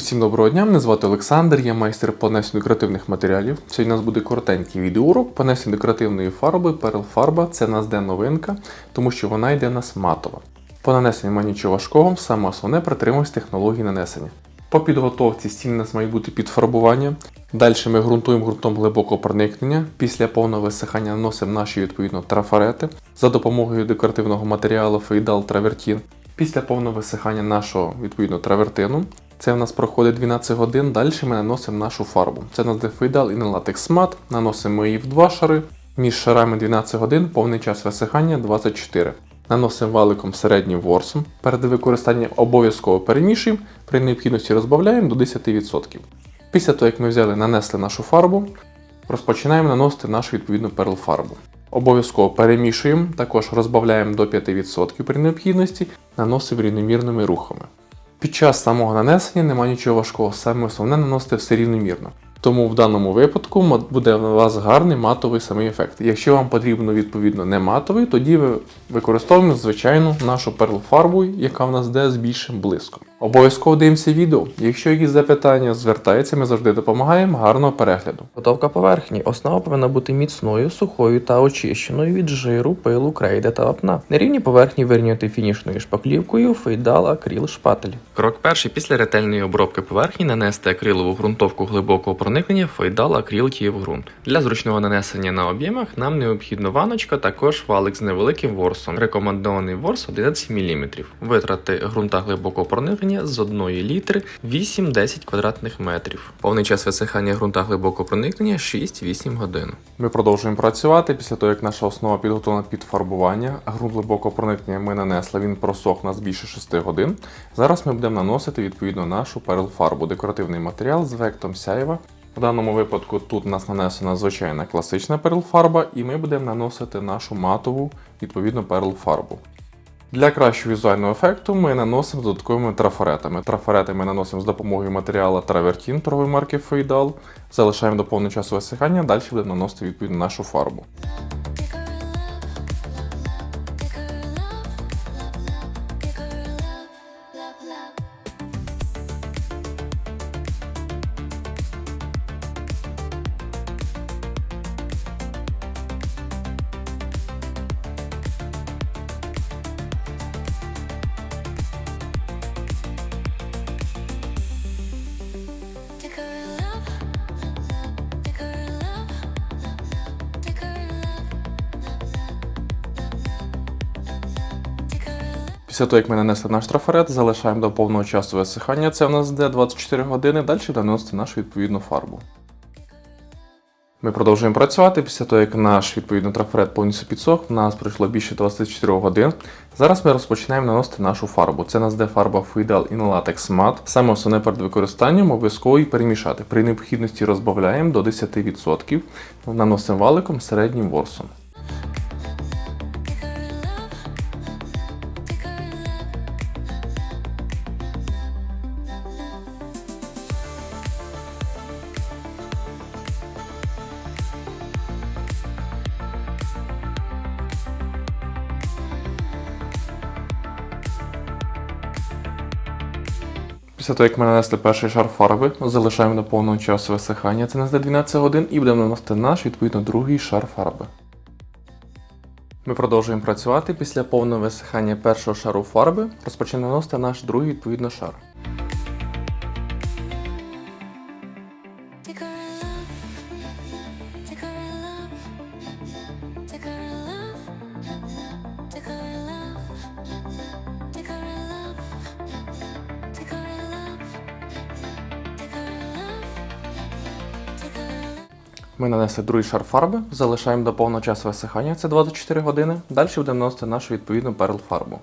Усім доброго дня, мене звати Олександр, я майстер по нанесенню декоративних матеріалів. Сьогодні у нас буде коротенький відеоурок по декоративної фарби. Перл фарба це нас де новинка, тому що вона йде у нас матова. По нанесенню немає нічого важкого, саме основне притримуюсь технології нанесення. По підготовці стін у нас має бути підфарбування. Далі ми ґрунтуємо ґрунтом глибокого проникнення. Після повного висихання наносимо наші відповідно трафарети за допомогою декоративного матеріалу фейдал травертін. Після повного висихання нашого відповідно травертину. Це в нас проходить 12 годин. Далі ми наносимо нашу фарбу. Це у нас дефейдал і не латекс мат. Наносимо її в два шари. Між шарами 12 годин, повний час висихання 24. Наносимо валиком середнім ворсом. Перед використанням обов'язково перемішуємо, при необхідності розбавляємо до 10%. Після того, як ми взяли нанесли нашу фарбу, розпочинаємо наносити нашу відповідну перл фарбу. Обов'язково перемішуємо, також розбавляємо до 5% при необхідності, наносимо рівномірними рухами. Під час самого нанесення немає нічого важкого, саме основне наносити все рівномірно. Тому в даному випадку буде у вас гарний матовий самий ефект. Якщо вам потрібно відповідно не матовий, тоді ви використовуємо звичайну нашу перл фарбу, яка в нас йде з більшим блиском. Обов'язково дивимося відео. Якщо якісь запитання, звертаються, ми завжди допомагаємо. Гарного перегляду. Готовка поверхні. Основа повинна бути міцною, сухою та очищеною від жиру, пилу, крейди та вапна. На рівні поверхні вирівняти фінішною шпаклівкою, фейдал, акрил, шпатель. Крок перший. Після ретельної обробки поверхні нанести акрилову ґрунтовку глибокого проникнення, фейдал, акрил, ґрунт. Для зручного нанесення на об'ємах нам необхідна ваночка, також валик з невеликим ворсом. Рекомендований ворс 11 мм. Витрати ґрунта глибокого проникнення з 1 літри 8-10 квадратних метрів. Повний час висихання ґрунта глибокого проникнення 6-8 годин. Ми продовжуємо працювати після того, як наша основа підготовлена під фарбування. Ґрунт глибокого проникнення ми нанесли, він просох нас більше 6 годин. Зараз ми будемо наносити відповідно нашу перл фарбу, декоративний матеріал з ефектом сяєва. В даному випадку тут у нас нанесена звичайна класична перл фарба, і ми будемо наносити нашу матову відповідно перл фарбу. Для кращого візуального ефекту ми наносимо додатковими трафаретами. Трафарети ми наносимо з допомогою матеріалу Травертін торгової марки Фейдал. Залишаємо до повного часу висихання, далі будемо наносити відповідно нашу фарбу. Після того, як ми нанесли наш трафарет, залишаємо до повного часу висихання. Це у нас йде 24 години. Далі наносити нашу відповідну фарбу. Ми продовжуємо працювати. Після того, як наш відповідно трафарет повністю підсох, у нас пройшло більше 24 годин. Зараз ми розпочинаємо наносити нашу фарбу. Це нас де фарба Fidel in Latex Matte. Саме основне перед використанням обов'язково її перемішати. При необхідності розбавляємо до 10%. Наносимо валиком середнім ворсом. Після того, як ми нанесли перший шар фарби, залишаємо до повного часу висихання, це нас де 12 годин, і будемо наносити наш, відповідно, другий шар фарби. Ми продовжуємо працювати. Після повного висихання першого шару фарби розпочнемо наносити наш другий відповідно шар. Take our Ми нанесли другий шар фарби, залишаємо до повного часу висихання, це 24 години. Далі будемо наносити нашу відповідну перл фарбу.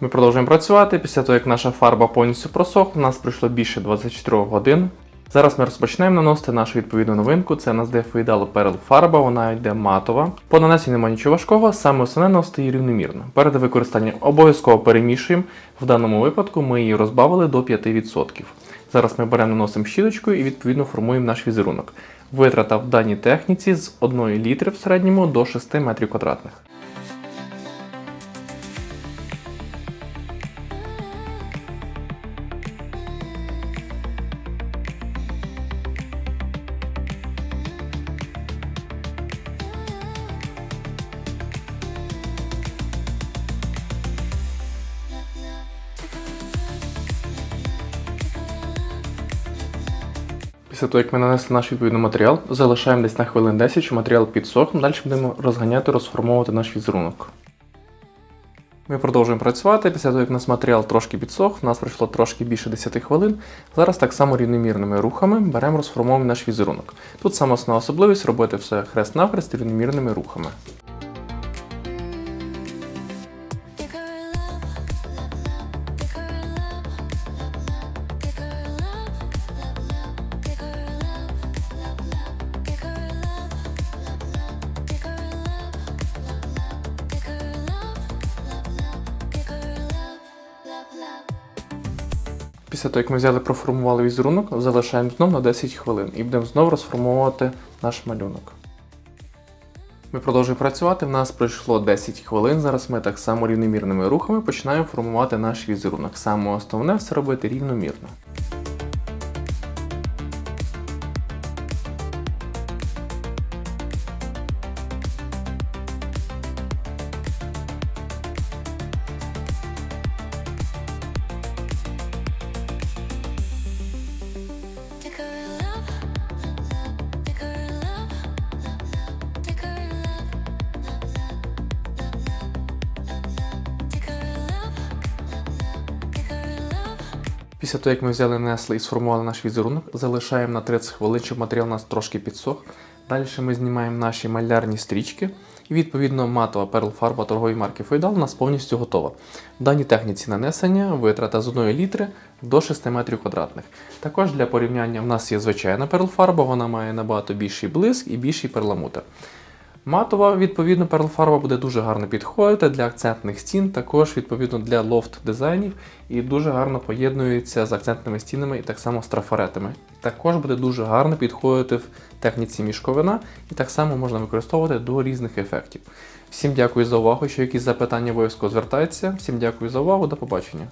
Ми продовжуємо працювати. Після того, як наша фарба повністю просохла, у нас пройшло більше 24 годин. Зараз ми розпочнемо наносити нашу відповідну новинку. Це у нас де Фейдал Перл фарба, вона йде матова. По нанесенню немає нічого важкого, саме основне наносити її рівномірно. Перед використанням обов'язково перемішуємо. В даному випадку ми її розбавили до 5%. Зараз ми беремо наносимо щіточкою і відповідно формуємо наш візерунок. Витрата в даній техніці з 1 літри в середньому до 6 метрів квадратних. Після того, як ми нанесли наш відповідний матеріал, залишаємо десь на хвилин 10, щоб матеріал підсох. Далі будемо розганяти, розформовувати наш візерунок. Ми продовжуємо працювати. Після того, як у нас матеріал трошки підсох, у нас пройшло трошки більше 10 хвилин. Зараз так само рівномірними рухами беремо розформовуємо наш візерунок. Тут саме основна особливість робити все хрест-навхрест рівномірними рухами. Після того, як ми взяли, проформували візерунок, залишаємо знову на 10 хвилин і будемо знову розформовувати наш малюнок. Ми продовжуємо працювати. В нас пройшло 10 хвилин. Зараз ми так само рівномірними рухами починаємо формувати наш візерунок. Саме основне все робити рівномірно. Після того, як ми взяли, нанесли і сформували наш візерунок, залишаємо на 30 хвилин, щоб матеріал у нас трошки підсох. Далі ми знімаємо наші малярні стрічки. І відповідно матова перлфарба торгової марки Фойдал у нас повністю готова. В даній техніці нанесення витрата з 1 літри до 6 метрів квадратних. Також для порівняння в нас є звичайна перлфарба, вона має набагато більший блиск і більший перламутр. Матова, відповідно, перлфарба буде дуже гарно підходити для акцентних стін, також відповідно для лофт дизайнів і дуже гарно поєднується з акцентними стінами і так само з трафаретами. Також буде дуже гарно підходити в техніці мішковина і так само можна використовувати до різних ефектів. Всім дякую за увагу. Якщо якісь запитання обов'язково звертайтеся. Всім дякую за увагу, до побачення.